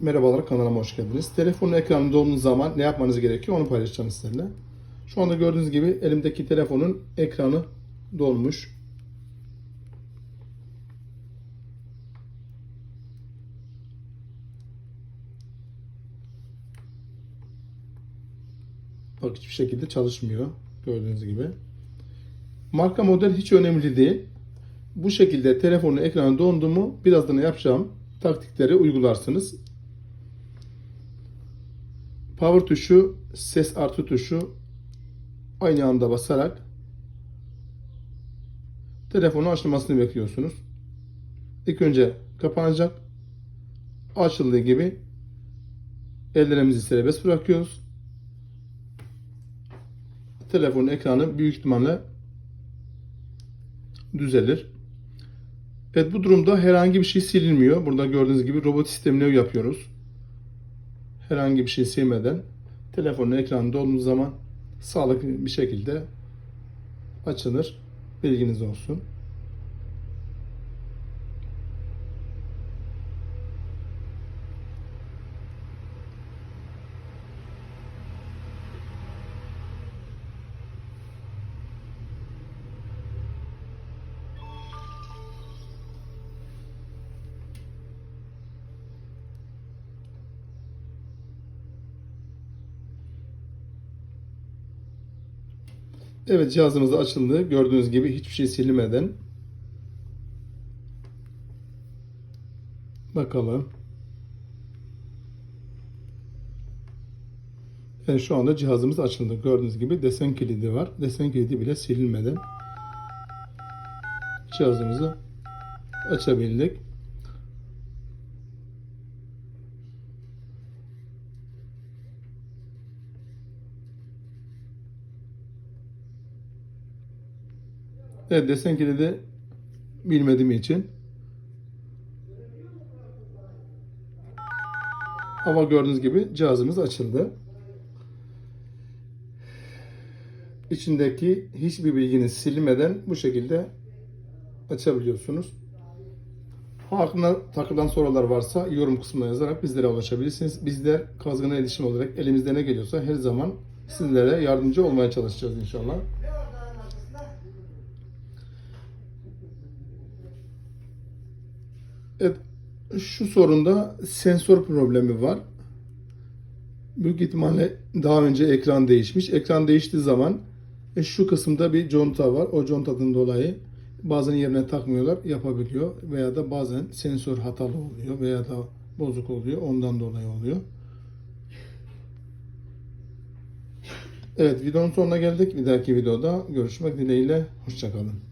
Merhabalar kanalıma hoş geldiniz. Telefonun ekranı dolduğu zaman ne yapmanız gerekiyor onu paylaşacağım sizinle. Şu anda gördüğünüz gibi elimdeki telefonun ekranı dolmuş. Bak hiçbir şekilde çalışmıyor. Gördüğünüz gibi. Marka model hiç önemli değil. Bu şekilde telefonun ekranı dondu mu birazdan yapacağım taktikleri uygularsınız. Power tuşu, ses artı tuşu aynı anda basarak telefonu açılmasını bekliyorsunuz. İlk önce kapanacak. Açıldığı gibi ellerimizi serbest bırakıyoruz. Telefonun ekranı büyük ihtimalle düzelir. Evet bu durumda herhangi bir şey silinmiyor. Burada gördüğünüz gibi robot sistemine yapıyoruz. Herhangi bir şey silmeden telefonun ekranı dolduğu zaman sağlıklı bir şekilde açılır. Bilginiz olsun. Evet cihazımız açıldı. Gördüğünüz gibi hiçbir şey silinmeden. Bakalım. Evet şu anda cihazımız açıldı. Gördüğünüz gibi desen kilidi var. Desen kilidi bile silinmeden cihazımızı açabildik. Evet desen kilidi bilmediğim için ama gördüğünüz gibi cihazımız açıldı. İçindeki hiçbir bilginiz silinmeden bu şekilde açabiliyorsunuz. Aklına takılan sorular varsa yorum kısmına yazarak bizlere ulaşabilirsiniz. Bizler Kazgın'a iletişim olarak elimizde ne geliyorsa her zaman sizlere yardımcı olmaya çalışacağız inşallah. Evet, şu sorunda sensör problemi var. Büyük ihtimalle daha önce ekran değişmiş. Ekran değiştiği zaman e, şu kısımda bir conta var. O contadan dolayı bazen yerine takmıyorlar, yapabiliyor. Veya da bazen sensör hatalı oluyor veya da bozuk oluyor. Ondan dolayı oluyor. Evet, videonun sonuna geldik. Bir dahaki videoda görüşmek dileğiyle. Hoşçakalın.